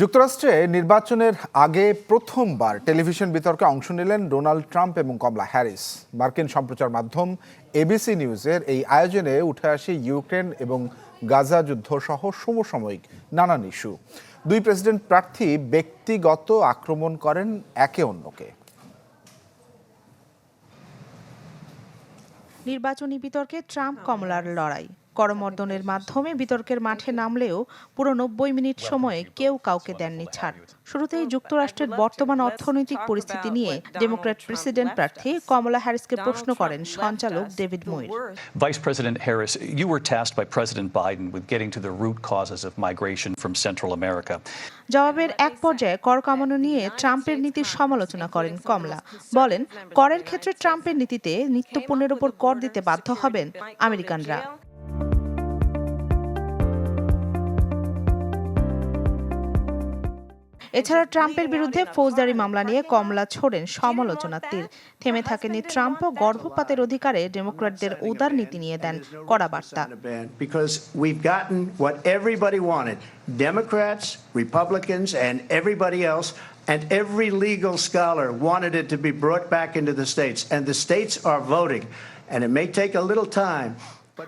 যুক্তরাষ্ট্রে নির্বাচনের আগে প্রথমবার টেলিভিশন বিতর্কে অংশ নিলেন ডোনাল্ড ট্রাম্প এবং কমলা হ্যারিস। মার্কিন সম্প্রচার মাধ্যম এবিসি নিউজের এই আয়োজনে উঠে আসে ইউক্রেন এবং গাজা যুদ্ধ সহ সমসাময়িক নানান ইস্যু। দুই প্রেসিডেন্ট প্রার্থী ব্যক্তিগত আক্রমণ করেন একে অন্যকে। নির্বাচনী বিতর্কে ট্রাম্প কমলার লড়াই। করমর্দনের মাধ্যমে বিতর্কের মাঠে নামলেও পুরো নব্বই মিনিট সময়ে কেউ কাউকে দেননি ছাড়। শুরুতেই যুক্তরাষ্ট্রের বর্তমান অর্থনৈতিক পরিস্থিতি নিয়ে ডেমোক্র্যাট প্রেসিডেন্ট প্রার্থী কমলা হ্যারিসকে প্রশ্ন করেন সঞ্চালক David Muir. Vice President Harris, you were tasked by President Biden with getting to the root causes of migration from Central America. জবাবের এক পর্যায়ে কর কামানো নিয়ে ট্রাম্পের নীতির সমালোচনা করেন কমলা। বলেন করের ক্ষেত্রে ট্রাম্পের নীতিতে নিত্যপণ্যের ওপর কর দিতে বাধ্য হবেন আমেরিকানরা। এছাড়া ট্রাম্পের বিরুদ্ধে ফৌজদারি মামলা নিয়ে কমলা ছোড়েন সমালোচনার তীর থেমে থাকেনি ট্রাম্পও গর্ভপাতের অধিকারে ডেমোক্র্যাটদের উদার নীতি নিয়ে দেন কড়া বার্তা Democrats, Republicans, and everybody else. And every legal scholar wanted it to be brought back into the states. And the states are voting. And it may take a little time.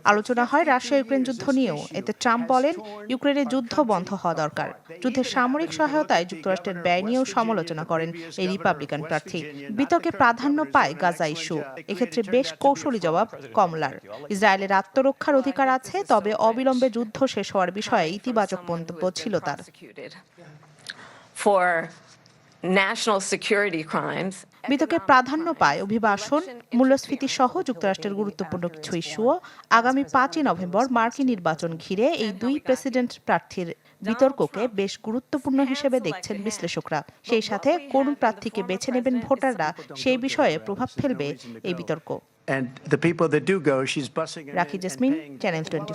আলোচনা হয় রাশিয়া ইউক্রেন যুদ্ধ নিয়েও। এতে Trump বলেন ইউক্রেনের যুদ্ধ বন্ধ হওয়া দরকার। যুদ্ধের সামরিক সহায়তায় যুক্তরাষ্ট্রের ব্যয় নিয়েও সমালোচনা করেন এই রিপাবলিকান প্রার্থী। বিতর্কে প্রাধান্য পায় গাজা ইস্যু। এক্ষেত্রে বেশ কৌশলী জবাব কমলার। ইসরায়েলের আত্মরক্ষার অধিকার আছে, তবে অবিলম্বে যুদ্ধ শেষ হওয়ার বিষয়ে ইতিবাচক মন্তব্য ছিল তার। For national security. বিতর্কে প্রাধান্য পায় অভিবাসন মূল্যস্ফীতি সহ যুক্তরাষ্ট্রের গুরুত্বপূর্ণ কিছু ইস্যুও আগামী পাঁচই নভেম্বর মার্কিন নির্বাচন ঘিরে এই দুই প্রেসিডেন্ট প্রার্থীর বিতর্ককে বেশ গুরুত্বপূর্ণ হিসেবে দেখছেন বিশ্লেষকরা। সেই সাথে কোন প্রার্থীকে বেছে নেবেন ভোটাররা সেই বিষয়ে প্রভাব ফেলবে এই বিতর্ক। And the people that do go, she's bussing. 'em in Rakhi and Jasmine. Channel twenty